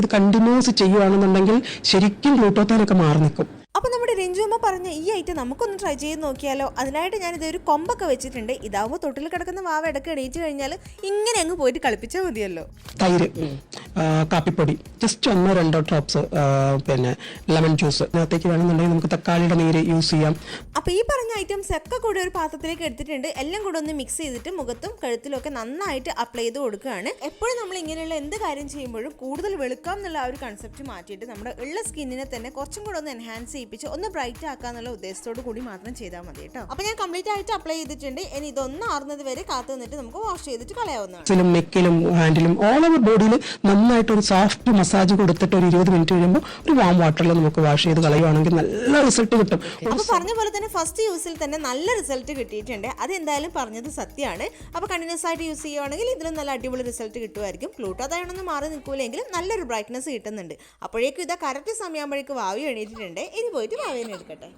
ഇത് കണ്ടിന്യൂസ് ചെയ്യുകയാണെന്നുണ്ടെങ്കിൽ ശരിക്കും ഗ്ലൂട്ടോത്താനൊക്കെ മാറി നിൽക്കും. അപ്പോൾ നമ്മുടെ രഞ്ജുമ്മ പറഞ്ഞ ഈ ഐറ്റം നമുക്കൊന്ന് ട്രൈ ചെയ്ത് നോക്കിയാലോ? അതിനായിട്ട് ഞാൻ ഒരു കൊമ്പൊക്കെ വെച്ചിട്ടുണ്ട്. ഇതാവുമ്പോൾ തൊട്ടിൽ കിടക്കുന്ന വാവ ഇടയ്ക്ക് എണീറ്റ് കഴിഞ്ഞാൽ ഇങ്ങനെ അങ്ങ് പോയിട്ട് കളിപ്പിച്ചാൽ മതിയല്ലോ. തൈര്. കാപ്പിപ്പൊടി. ജസ്റ്റ് ഒന്നോ രണ്ടോ ഡ്രോപ്സ് പിന്നെ ലെമൺ ജ്യൂസ് അതിനകത്തേക്ക് വേണമെന്നുണ്ടെങ്കിൽ നമുക്ക് തക്കാളിയുടെ നീര് യൂസ് ചെയ്യാം. അപ്പോൾ ഈ പറഞ്ഞ ഐറ്റംസ് ഒക്കെ കൂടെ ഒരു പാത്രത്തിലേക്ക് എടുത്തിട്ടുണ്ട്. എല്ലാം കൂടെ ഒന്ന് മിക്സ് ചെയ്തിട്ട് മുഖത്തും കഴുത്തിലും ഒക്കെ നന്നായിട്ട് അപ്ലൈ ചെയ്ത് കൊടുക്കുകയാണ്. എപ്പോഴും നമ്മൾ ഇങ്ങനെയുള്ള എന്ത് കാര്യം ചെയ്യുമ്പോഴും കൂടുതൽ വെളുക്കാം എന്നുള്ള ആ ഒരു കൺസെപ്റ്റ് മാറ്റിയിട്ട് നമ്മുടെ ഉള്ള സ്കിന്നിനെ തന്നെ കുറച്ചും കൂടെ ഒന്ന് എൻഹാൻസ് ചെയ്യിപ്പിച്ച് ഒന്ന് ബ്രൈറ്റ് ആക്കാന്നുള്ള ഉദ്ദേശത്തോട് കൂടി മാത്രം ചെയ്താൽ മതി കേട്ടോ. അപ്പോൾ ഞാൻ കംപ്ലീറ്റ് ആയിട്ട് അപ്ലൈ ചെയ്തിട്ടുണ്ട്. ഇനി ഇതൊന്നും ആറുന്നത് വരെ കാത്തു നിന്നിട്ട് നമുക്ക് വാഷ് ചെയ്തിട്ട് കളയാവുന്നതാണ്. ിലും നെക്കിലും ഹാൻഡിലും ഓൾ ഓവർ ബോഡിയിൽ നന്നായിട്ട് ഒരു സോഫ്റ്റ് മസാജ് കൊടുത്തിട്ട് ഒരു ഇരുപത് മിനിറ്റ് കഴിയുമ്പോൾ ഒരു വാം വാട്ടറിൽ നമുക്ക് വാഷ് ചെയ്ത് കളയുവാണെങ്കിൽ നല്ല റിസൾട്ട് കിട്ടും. അപ്പൊ പറഞ്ഞ പോലെ തന്നെ ഫസ്റ്റ് യൂസിൽ തന്നെ നല്ല റിസൾട്ട് കിട്ടിയിട്ടുണ്ട്. അത് എന്തായാലും പറഞ്ഞത് സത്യമാണ്. അപ്പൊ കണ്ടിന്യൂസ് ആയിട്ട് യൂസ് ചെയ്യുവാണെങ്കിൽ ഇതിലും നല്ല അടിപൊളി റിസൾട്ട് കിട്ടുമായിരിക്കും ഗ്ലൂട്ടാതായൊന്നും മാറി നിൽക്കൂലെങ്കിലും നല്ലൊരു ബ്രൈറ്റ്നസ് കിട്ടുന്നുണ്ട്. അപ്പോഴേക്കും ഇതാ കറക്റ്റ് സമയമാകുമ്പോഴേക്കും വാവി എണീറ്റിട്ടുണ്ട്. ഇനി പോയിട്ട് വാവേനെ എടുക്കട്ടെ.